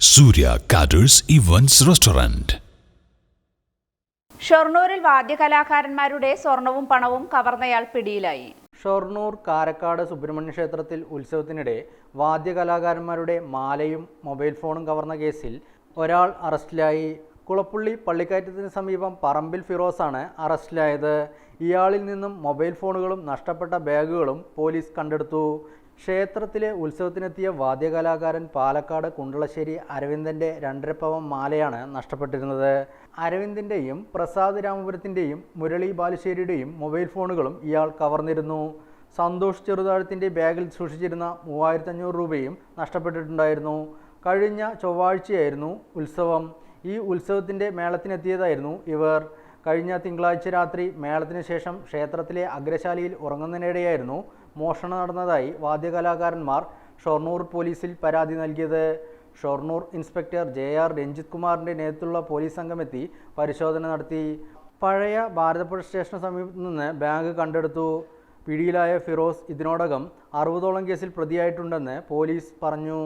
Surya caterers events restaurant. ഷൊർണൂരിൽ വാദ്യകലാകാരന്മാരുടെ സ്വർണവും പണവും കവർന്നയാൾ പിടിയിലായി. ഷൊർണൂർ കാരക്കാട് സുബ്രഹ്മണ്യ ക്ഷേത്രത്തിൽ ഉത്സവത്തിനിടെ വാദ്യകലാകാരന്മാരുടെ മാലയും മൊബൈൽ ഫോണും കവർന്ന കേസിൽ ഒരാൾ അറസ്റ്റിലായി. കുളപ്പുള്ളി പള്ളിക്കയറ്റത്തിന് സമീപം പറമ്പിൽ ഫിറോസാണ് അറസ്റ്റിലായത്. ഇയാളിൽ നിന്നും മൊബൈൽ ഫോണുകളും നഷ്ടപ്പെട്ട ബാഗുകളും പോലീസ് കണ്ടെടുത്തു. ക്ഷേത്രത്തിലെ ഉത്സവത്തിനെത്തിയ വാദ്യകലാകാരൻ പാലക്കാട് കുണ്ടളശ്ശേരി അരവിന്ദന്റെ രണ്ടരപ്പവം മാലയാണ് നഷ്ടപ്പെട്ടിരുന്നത്. അരവിന്ദിന്റെയും പ്രസാദ് രാമപുരത്തിന്റെയും മുരളി ബാലുശ്ശേരിയുടെയും മൊബൈൽ ഫോണുകളും ഇയാൾ കവർന്നിരുന്നു. സന്തോഷ് ചെറുതാഴത്തിന്റെ ബാഗിൽ സൂക്ഷിച്ചിരുന്ന മൂവായിരത്തഞ്ഞൂറ് രൂപയും നഷ്ടപ്പെട്ടിട്ടുണ്ടായിരുന്നു. കഴിഞ്ഞ ചൊവ്വാഴ്ചയായിരുന്നു ഉത്സവം. ഈ ഉത്സവത്തിന്റെ മേളത്തിനെത്തിയതായിരുന്നു ഇവർ. കഴിഞ്ഞ തിങ്കളാഴ്ച രാത്രി മേളത്തിന് ശേഷം ക്ഷേത്രത്തിലെ അഗ്രശാലയിൽ ഉറങ്ങുന്നതിനിടെയായിരുന്നു മോഷണം നടന്നതായി വാദ്യകലാകാരന്മാർ ഷൊർണൂർ പോലീസിൽ പരാതി നൽകിയത്. Shoranur inspector J R Ranjith കുമാറിന്റെ നേതൃത്വത്തിലുള്ള പോലീസ് സംഘമെത്തി പരിശോധന നടത്തി. പഴയ ഭാരതപ്പുഴ സ്റ്റേഷന് സമീപത്തു നിന്ന് ബാഗ് കണ്ടെടുത്തു. പിടിയിലായ ഫിറോസ് ഇതിനോടകം അറുപതോളം കേസിൽ പ്രതിയായിട്ടുണ്ടെന്ന് പോലീസ് പറഞ്ഞു.